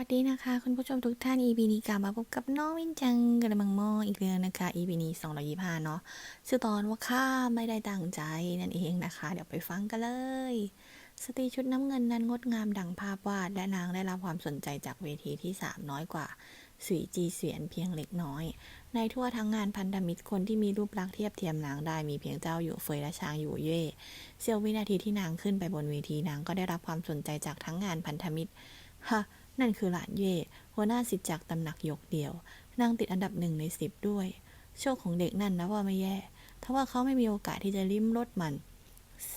สวัสดีนะคะ คุณผู้ชมทุกท่าน EP นี้กลับมาพบกับน้องวินจังกระมังมออีกเรื่องนะคะ EP นี้225เนาะชื่อตอนว่าข้าไม่ได้ตั้งใจนั่นเองนะคะ เดี๋ยวไปฟังกันเลย สตรีชุดน้ำเงินนั้นงดงามดังภาพวาดและนางได้รับความสนใจจากเวทีที่ 3 น้อยกว่าสุยจีเสียนเพียงเล็กน้อย ในทั่วทั้งงานพันธมิตรคนที่มีรูปลักษณ์เทียบเทียมนางได้มีเพียงเจ้าอยู่เฟยและชางอยู่เย่เสี้ยววินาทีที่นางขึ้นไปบนเวทีนางก็ได้รับความสนใจจากทั้งงานพันธมิตรฮะ นั่นคือหลานเย่หัวหน้าสิทธิ์จากตำหนักยกเดียวนางติดอันดับหนึ่งในสิบด้วย โชคของเด็กนั่นนะว่าไม่แย่ทว่าเขาไม่มีโอกาสที่จะลิ้มรสมัน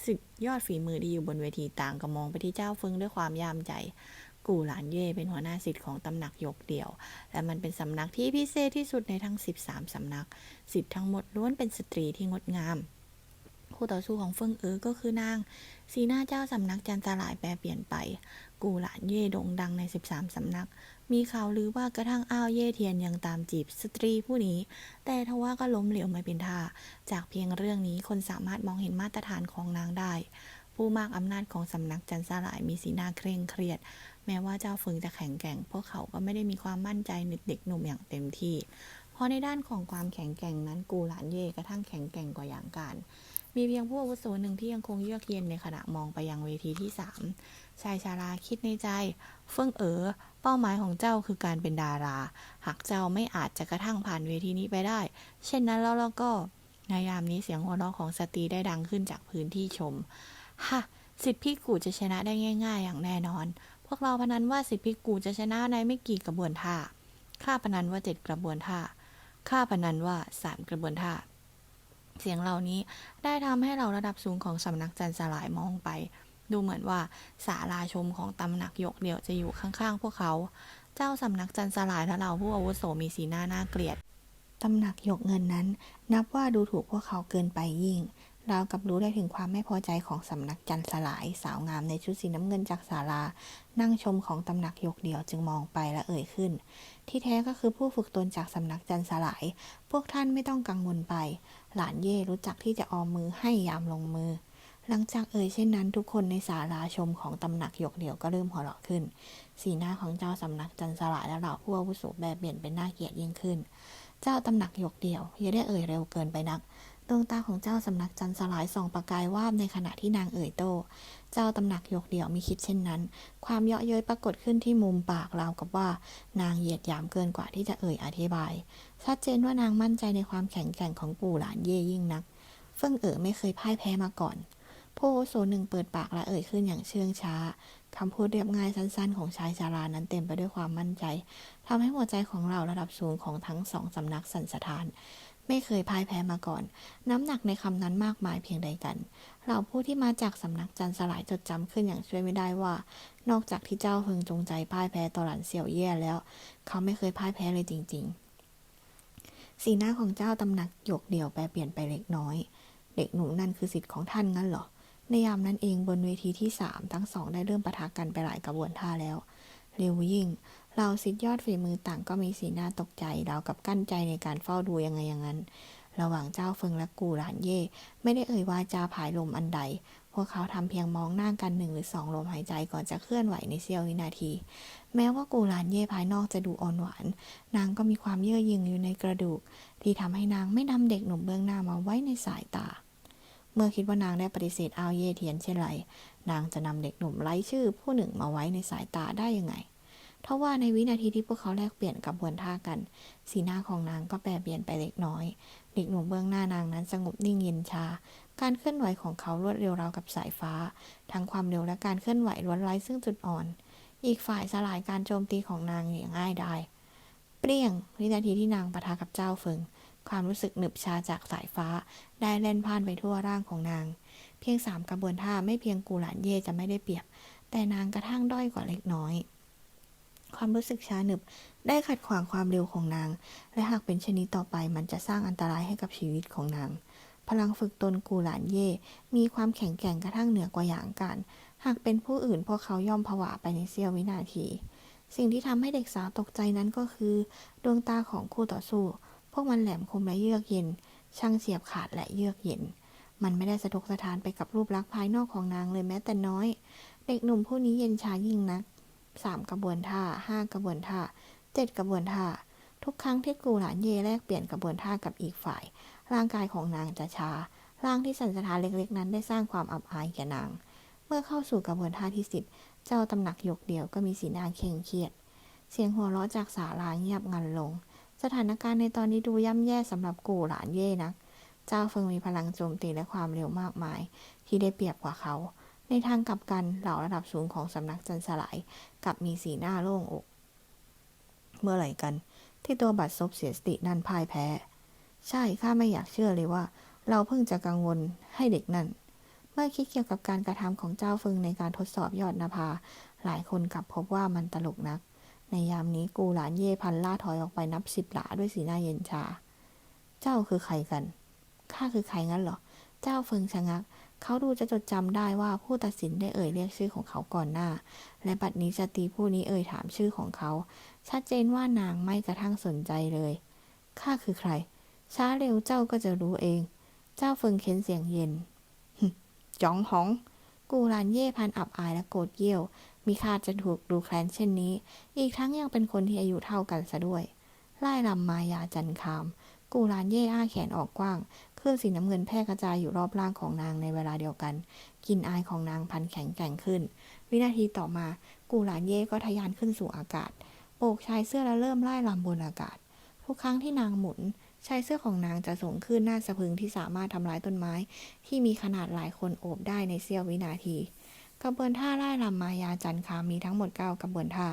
สิทธิยอดฝีมือที่อยู่บนเวทีต่างก็มองไปที่เจ้าเฟิงด้วยความยามใจ กูหลานเย่เป็นหัวหน้าสิทธิ์ของตำหนักยกเดียว และมันเป็นสำนักที่พิเศษที่สุดในทั้ง 13 สำนัก สิทธิ์ทั้งหมดล้วนเป็นสตรีที่งดงาม คู่ต่อสู้ของเฟิงเอ๋อก็คือนาง สีหน้าเจ้าสำนักจันทร์สลายแปรเปลี่ยนไป กูหลานเย่โด่งดังใน 13 สำนัก มีข่าวลือว่ากระทั่งอ้าวเย่เทียนยังตามจีบสตรีผู้นี้ แต่ทว่าก็ล้มเหลวไม่เป็นท่า จากเพียงเรื่องนี้คนสามารถมองเห็นมาตรฐานของนางได้ ผู้มากอำนาจของสำนักจันทร์สลายมีสีหน้าเคร่งเครียด แม้ว่าเจ้าเฟิงจะแข็งแกร่ง พวกเขาก็ไม่ได้มีความมั่นใจในเด็กหนุ่มอย่างเต็มที่ เพราะในด้านของความแข็งแกร่งนั้นกูหลานเย่กระทั่งแข็งแกร่งกว่าอย่างการ มีเพียงผู้อาวุโสหนึ่งที่ยังคงเยือกเย็นในขณะมองไปยังเวทีที่สามชายชาราคิดในใจ เฟิ่องเอ๋อเป้าหมายของเจ้าคือการเป็นดารา หากเจ้าไม่อาจจะกระทั่งผ่านเวทีนี้ไปได้ เช่นนั้นแล้วแล้วก็ในยามนี้เสียงหัวเราะของสตรีได้ดังขึ้นจากพื้นที่ชมฮะสิทธิพี่กูจะชนะได้ง่าย ๆ อย่างแน่นอน พวกเราพนันว่าสิทธิพี่กูจะชนะในไม่กี่กระบวนท่าข้าพนันว่าเจ็ดกระบวนท่าข้าพนันว่าสามกระบวนท่า เสียงเหล่านี้ได้ทำให้เราระดับสูงของสำนักจันทร์สลายมองไป ดูเหมือนว่าศาลาชมของตำหนักยกเดี่ยวจะอยู่ข้างๆ พวกเขา เจ้าสำนักจันทร์สลายและเราผู้อาวุโสมีสีหน้าน่าเกลียดตำหนักยกเงินนั้น นับว่าดูถูกพวกเขาเกินไปยิ่งเรากับรู้ได้ถึงความไม่พอใจของสำนักจันทร์สลาย สาวงามในชุดสีน้ำเงินจากศาลา นั่งชมของตำหนักยกเดี่ยวจึงมองไปและเอ่ยขึ้น ที่แท้ก็คือผู้ฝึกตนจากสำนักจันทร์สลาย พวกท่านไม่ต้องกังวลไป หลานเย่รู้จักที่จะออมมือให้ยามลงมือ หลังจากเอ่ยเช่นนั้นทุกคนในศาลาชมของตำหนักหยกเดี่ยวก็เริ่มหัวเราะขึ้น สีหน้าของเจ้าสำนักจันสลายและเหล่าผู้อาวุโสแบบเปลี่ยนเป็นหน้าเกลียดยิ่งขึ้น เจ้าตำหนักหยกเดี่ยวอย่าได้เอ่ยเร็วเกินไปนัก ดวงตาของเจ้าสำนักจันทร์สลายส่องประกายวาบในขณะที่นางเอ่ยโต เจ้าตำหนักยกเดี่ยวมีคิดเช่นนั้น ความเยาะเย้ยปรากฏขึ้นที่มุมปากราวกับว่า นางเหยียดหยามเกินกว่าที่จะเอ่ยอธิบาย ชัดเจนว่านางมั่นใจในความแข็งแกร่งของปู่หลานเย่ยิ่งนัก เฟิ่งเอ๋อไม่เคยพ่ายแพ้มาก่อนผู้โสหนึ่งเปิดปากและเอ่ยขึ้นอย่างเชื่องช้าคำพูดเรียบง่ายสั้นๆ ของชายชารานั้นเต็มไปด้วยความมั่นใจทำให้หัวใจของเราระดับสูงของทั้งสองสำนักสั่นสะท้าน ไม่เคยพ่ายแพ้มาก่อน น้ำหนักในคำนั้นมากมายเพียงใดกัน เราผู้ที่มาจากสำนักจันสลายจดจำขึ้นอย่างช่วยไม่ได้ว่า นอกจากที่เจ้าเพิงจงใจพ่ายแพ้ต่อหลานเสี่ยวเย่แล้ว เขาไม่เคยพ่ายแพ้เลยจริง ๆ สีหน้าของเจ้าตำหนักหยกเดี่ยวแปรเปลี่ยนไปเล็กน้อย เด็กหนุ่มนั่นคือสิทธิ์ของท่านงั้นเหรอ ในยามนั้นเองบนเวทีที่สามทั้งสองได้เริ่มปะทะกันไปหลายกระบวนท่าแล้ว เร็วยิ่ง เราสิทธิยอดฝีมือต่างก็มีสีหน้าตกใจเรากับกั้นใจในการเฝ้าดูยังไงอย่างนั้น ระหว่างเจ้าเฟิงและกูหลานเย่ไม่ได้เอ่ยวาจาผายลมอันใด พวกเขาทำเพียงมองหน้ากันหนึ่งหรือสองลมหายใจก่อนจะเคลื่อนไหวในเสี้ยววินาที แม้ว่ากูหลานเย่ภายนอกจะดูอ่อนหวาน นางก็มีความเย่อหยิ่งอยู่ในกระดูก ที่ทำให้นางไม่นำเด็กหนุ่มเบื้องหน้ามาไว้ในสายตาเมื่อคิดว่านางได้ปฏิเสธอาวเย่เทียนเช่นไร นางจะนำเด็กหนุ่มไร้ชื่อผู้หนึ่งมาไว้ในสายตาได้ยังไง ทว่าในวินาทีที่พวกเขาแลกเปลี่ยนกับบวนท่ากัน สีหน้าของนางก็แปรเปลี่ยนไปเล็กน้อย เด็กหนุ่มเบื้องหน้านางนั้นสงบนิ่งเย็นชา การเคลื่อนไหวของเขารวดเร็วราวกับสายฟ้า ทั้งความเร็วและการเคลื่อนไหวล้วนไร้ซึ่งจุดอ่อน อีกฝ่ายสลายการโจมตีของนางอย่างง่ายดาย เปรี้ยง วินาทีที่นางปะทะกับเจ้าเฟิง ความรู้สึกหนึบชาจากสายฟ้า ได้เล่นพ่านไปทั่วร่างของนาง เพียงสามกระบวนท่าไม่เพียงกูหลานเย่จะไม่ได้เปรียบ แต่นางกระทั่งด้อยกว่าเล็กน้อย ความรู้สึกช้าหนึบ ได้ขัดขวางความเร็วของนาง และหากเป็นชนิดต่อไปมันจะสร้างอันตรายให้กับชีวิตของนาง พลังฝึกตนกูหลานเย่ มีความแข็งแกร่งกระทั่งเหนือกว่าอย่างกัน หากเป็นผู้อื่นพวกเขาย่อมผวาไปในเสี้ยววินาที สิ่งที่ทำให้เด็กสาวตกใจนั้นก็คือ ดวงตาของคู่ต่อสู้ พวกมันแหลมคมและเยือกเย็น ช่างเสียบขาดและเยือกเย็น มันไม่ได้สะทกสะทานไปกับรูปลักษณ์ภายนอกของนางเลยแม้แต่น้อย เด็กหนุ่มผู้นี้เย็นชายิ่งนัก สามกระบวนท่าห้ากระบวนท่าเจ็ดกระบวนท่า ทุกครั้งที่กูหลานเย่แลกเปลี่ยนกระบวนท่ากับอีกฝ่าย ร่างกายของนางจะชาร่างที่สันสถานเล็กๆ นั้นได้สร้างความอับอายแก่นาง เมื่อเข้าสู่กระบวนท่าที่สิบเจ้าตำหนักหยกเดียวก็มีสีหน้าเคร่งเครียด เสียงหัวเราะจากศาลาเงียบงันลง สถานการณ์ในตอนนี้ดูย่ำแย่สำหรับกูหลานเย่นัก เจ้าเฟิงมีพลังโจมตีและความเร็วมากมาย ที่ได้เปรียบกว่าเขา ในทางกลับกันเหล่าระดับสูงของสำนักจันสลายกลับมีสีหน้าโล่งอก เมื่อไหร่กัน ที่ตัวบัตรซบเสียสตินั่นพ่ายแพ้ ใช่ข้าไม่อยากเชื่อเลยว่า เราเพิ่งจะกังวลให้เด็กนั่น เมื่อคิดเกี่ยวกับการกระทำของเจ้าฟิงในการทดสอบยอดนภา หลายคนกลับพบว่ามันตลกนัก ในยามนี้กูหลานเย่พันล่าถอยออกไปนับสิบหลาด้วยสีหน้าเย็นชา เจ้าคือใครกันข้าคือใครงั้นเหรอ เจ้าเฟิงชะงัก เขาดูจะจดจำได้ว่าผู้ตัดสินได้เอ่ยเรียกชื่อของเขาก่อนหน้า และบัดนี้สตรีผู้นี้เอ่ยถามชื่อของเขา ชัดเจนว่านางไม่กระทั่งสนใจเลย ข้าคือใคร ช้าเร็วเจ้าก็จะรู้เอง เจ้าเฟิงเค้นเสียงเย็นจ้องหอง กูรานเย่พันอับอายและโกรธเยี่ยว มีค่าจะถูกดูแคลนเช่นนี้ อีกทั้งยังเป็นคนที่อายุเท่ากันซะด้วย ไล่ลำมายาจันคาม กูรานเย่อ้าแขนออกกว้าง คลื่นสีน้ำเงินแพร่กระจายอยู่รอบร่างของนางในเวลาเดียวกัน กินอายของนางพันแข็งแกร่งขึ้น วินาทีต่อมากูหลานเย่ก็ทะยานขึ้นสู่อากาศโบกชายเสื้อและเริ่มไล่ลำบนอากาศ ทุกครั้งที่นางหมุนชายเสื้อของนางจะส่งขึ้นหน้าสะพึงที่สามารถทำลายต้นไม้ ที่มีขนาดหลายคนโอบได้ในเสี้ยววินาทีกระบวนท่าไล่ลำมายาจันคามมีทั้งหมด9กระบวนท่า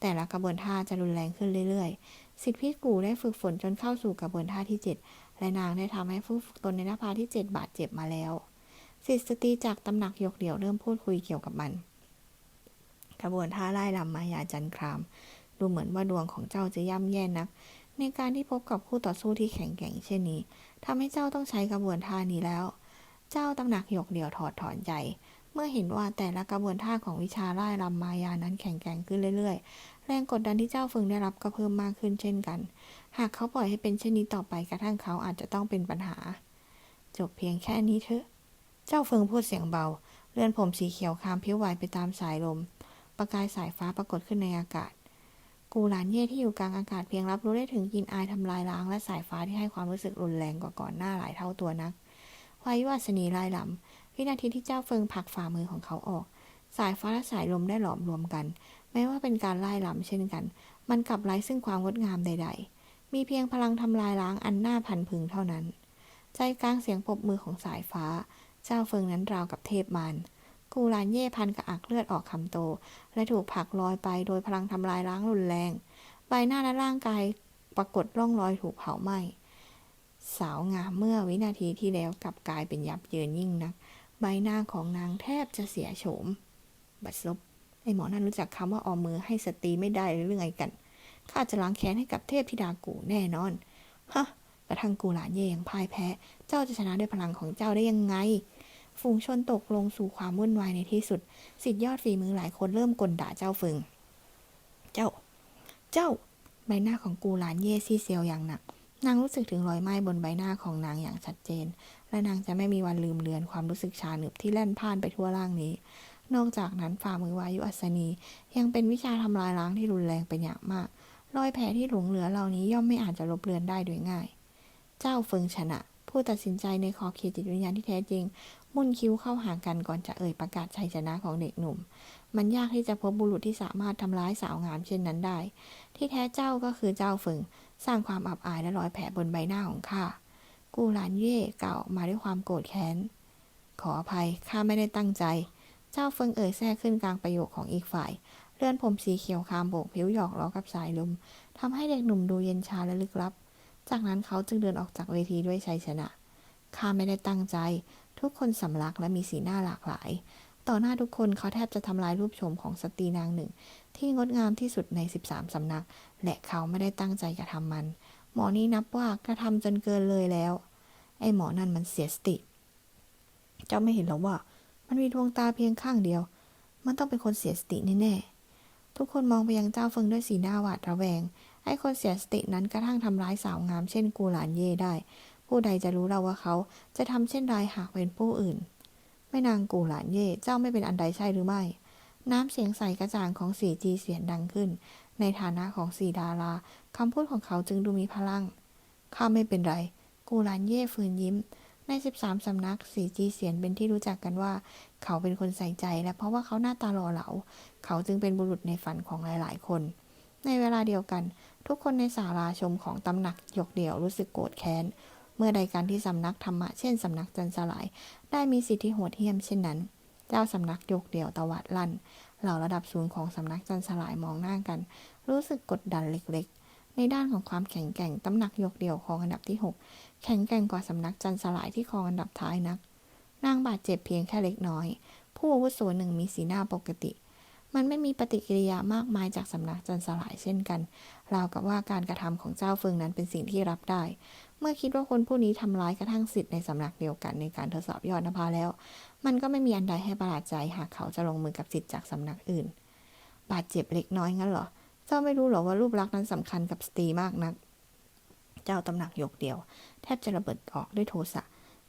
แต่ละกระบวนท่าจะรุนแรงขึ้นเรื่อยๆ สิทธิพิษกูได้ฝึกฝนจนเข้าสู่กระบวนท่าที่ 7 และนางได้ทำให้ผู้ฝึกตนในนภาที่เจ็บาดเจ็บมาแล้วสิทธิสตรีจากตำหนักหยกเดี่ยวเริ่มพูดคุยเกี่ยวกับมันกระบวนท่าไล่ลำมายาจันคราม ดูเหมือนว่าดวงของเจ้าจะย่ำแย่นัก ในการที่พบกับคู่ต่อสู้ที่แข็งแกร่งเช่นนี้ทำให้เจ้าต้องใช้กระบวนท่านี้แล้ว เจ้าตำหนักหยกเดี่ยวถอดถอนใจ เมื่อเห็นว่าแต่ละกระบวนท่าของวิชาไล่ลำมายานั้นแข็งแกร่งขึ้นเรื่อยๆ แรงกดดันที่เจ้าฝึงได้รับก็เพิ่มมากขึ้นเช่นกัน หากเขาปล่อยให้เป็นเช่นนี้ต่อไปกระทั่งเขาอาจจะต้องเป็นปัญหา จบเพียงแค่นี้เถอะ เจ้าเฟิงพูดเสียงเบา เลื่อนผมสีเขียวคามพิ้วไหวไปตามสายลม ประกายสายฟ้าปรากฏขึ้นในอากาศ กูหลานเย่ที่อยู่กลางอากาศเพียงรับรู้ได้ถึงกลินอายทำลายล้างและสายฟ้าที่ให้ความรู้สึกรุนแรงกว่าก่อนหน้าหลายเท่าตัวนักวายวัสนีไล่ลำ วินาทีที่เจ้าเฟิงผลักฝ่ามือของเขาออก สายฟ้าและสายลมได้หลอมรวมกัน แม้ว่าเป็นการไล่ลำเช่นกัน มันกลับไร้ซึ่งความงดงามใด ๆ มีเพียงพลังทำลายล้างอันน่าพันพึงเท่านั้น ใจกลางเสียงปรบมือของสายฟ้า เจ้าเฟิงนั้นราวกับเทพมารกูลานเย่พันกับอักเลือดออกคำโต และถูกผลักลอยไปโดยพลังทำลายล้างรุนแรง ใบหน้าและร่างกายปรากฏร่องรอยถูกเผาไหม้สาวงามเมื่อวินาทีที่แล้วกลับกลายเป็นยับเยินยิ่งนัก ใบหน้าของนางแทบจะเสียโฉม บัดซบไอหมอนั่นรู้จักคำว่าออมมือให้สตรีไม่ได้หรืองไงกัน ข้าจะล้างแค้นให้กับเทพธิดากูแน่นอน ฮะ กระทั่งกูหลานเย่ยังพ่ายแพ้ เจ้าจะชนะด้วยพลังของเจ้าได้ยังไง ฝูงชนตกลงสู่ความวุ่นวายในที่สุด สิทธิยอดฝีมือหลายคนเริ่มกลด่าเจ้าฟึง เจ้า เจ้า ใบหน้าของกูหลานเย่ซีเซียวอย่างหนัก นางรู้สึกถึงรอยไหม้บนใบหน้าของนางอย่างชัดเจน และนางจะไม่มีวันลืมเลือนความรู้สึกชาหนึบที่แล่นพ่านไปทั่วร่างนี้ นอกจากนั้นฝ่ามือวายุอัศนี ยังเป็นวิชาทำลายล้างที่รุนแรงเป็นอย่างมาก รอยแผลที่หลงเหลือเหล่านี้ย่อมไม่อาจจะลบเลือนได้โดยง่าย เจ้าเฟิงชนะ ผู้ตัดสินใจในขอบเขตจิตวิญญาณที่แท้จริง มุ่นคิ้วเข้าหากันก่อนจะเอ่ยประกาศชัยชนะของเด็กหนุ่ม มันยากที่จะพบบุรุษที่สามารถทำร้ายสาวงามเช่นนั้นได้ ที่แท้เจ้าก็คือเจ้าเฟิงสร้างความอับอายและรอยแผลบนใบหน้าของข้า กูหลานเย่กล่าวออกมาด้วยความโกรธแค้น ขออภัย ข้าไม่ได้ตั้งใจ เจ้าเฟิงเอ่ยแทรกขึ้นกลางประโยคของอีกฝ่าย เลื่อนผมสีเขียวคามโบกผิวหยอกล้อกับสายลมทำให้เด็กหนุ่มดูเย็นชาและลึกลับ จากนั้นเขาจึงเดินออกจากเวทีด้วยชัยชนะ ข้าไม่ได้ตั้งใจ ทุกคนสำลักและมีสีหน้าหลากหลาย ต่อหน้าทุกคนเขาแทบจะทำลายรูปโฉมของสตรีนางหนึ่ง ที่งดงามที่สุดใน 13สำนัก และเขาไม่ได้ตั้งใจกระทำมัน หมอนี่นับว่ากระทำจนเกินเลยแล้ว ไอ้หมอนั่นมันเสียสติ เจ้าไม่เห็นหรอว่า มันมีดวงตาเพียงข้างเดียว มันต้องเป็นคนเสียสติแน่ๆทุกคนมองไปยังเจ้าเฟิงด้วยสีหน้าหวาดระแวง ไอ้คนเสียสตินั้นกระทั่งทำร้ายสาวงามเช่นกูหลานเย่ได้ ผู้ใดจะรู้เราว่าเขาจะทำเช่นไรหากเป็นผู้อื่นไม่นางกูหลานเย่เจ้าไม่เป็นอันใดใช่หรือไม่ น้ำเสียงใสกระจ่างของสีจีเสียนดังขึ้น ในฐานะของสีดาราคำพูดของเขาจึงดูมีพลัง ข้าไม่เป็นไร กูหลานเย่ฝืนยิ้ม ใน 13 สำนักสีจีเสียนเป็นที่รู้จักกันว่า เขาเป็นคนใส่ใจและเพราะว่าเขาหน้าตาหล่อเหลา เขาจึงเป็นบุรุษในฝันของหลาย ๆ คน ในเวลาเดียวกัน ทุกคนในศาลาชมของตำหนักยกเดี่ยวรู้สึกโกรธแค้น เมื่อใดการที่สำนักธรรมะเช่นสำนักจันสลาย ได้มีสิทธิโหดเหี้ยมเช่นนั้น เจ้าสำนักยกเดี่ยวตวัดลั่น เหล่าระดับสูงของสำนักจันสลายมองหน้ากัน รู้สึกกดดันเล็กๆ ในด้านของความแข็งแกร่งตำหนักยกเดี่ยวของอันดับที่ 6 แข็งแกร่งกว่าสำนักจันสลายที่ครองอันดับท้ายนัก นางบาดเจ็บเพียงแค่เล็กน้อย ผู้อาวุโสหนึ่งมีสีหน้าปกติ มันไม่มีปฏิกิริยามากมายจากสำนักจันสลายเช่นกัน ราวกับว่าการกระทำของเจ้าเฟิงนั้นเป็นสิ่งที่รับได้ เมื่อคิดว่าคนผู้นี้ทำร้ายกระทั่งสิทธิ์ในสำนักเดียวกันในการทดสอบยอดนภาแล้ว มันก็ไม่มีอันใดให้ประหลาดใจหากเขาจะลงมือกับสิทธิ์จากสำนักอื่น บาดเจ็บเล็กน้อยงั้นเหรอ เจ้าไม่รู้หรอว่ารูปลักษณ์นั้นสำคัญกับสตรีมากนัก เจ้าตำหนักยกเดียว แทบจะระเบิดออกด้วยโทสะ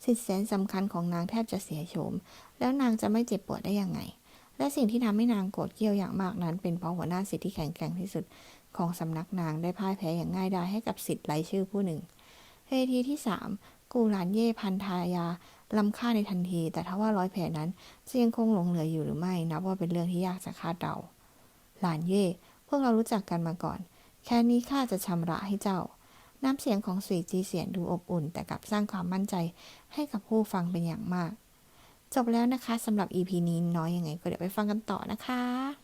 สิทธิแสนสำคัญของนางแทบจะเสียโฉม แล้วนางจะไม่เจ็บปวดได้ยังไง และสิ่งที่ทำให้นางโกรธเกรี้ยวอย่างมากนั้น เป็นเพราะหัวหน้าสิทธิ์ที่แข็งแกร่งที่สุด ของสำนักนางได้พ่ายแพ้อย่างง่ายดายให้กับสิทธิ์ไร้ชื่อผู้หนึ่งเวทีที่สามกูหลานเย่พันทายาลำค่าในทันที แต่ถ้าว่าร้อยแผลนั้นจะยังคงหลงเหลืออยู่หรือไม่นับว่าเป็นเรื่องที่ยากจะคาดเดาหลานเย่พวกเรารู้จักกันมาก่อน แค่นี้ข้าจะชำระให้เจ้า น้ำเสียงของสีจีเสียนดูอบอุ่น แต่กลับสร้างความมั่นใจให้กับผู้ฟังเป็นอย่างมาก จบแล้วนะคะสำหรับ EP นี้น้อยยังไง ก็เดี๋ยวไปฟังกันต่อนะคะ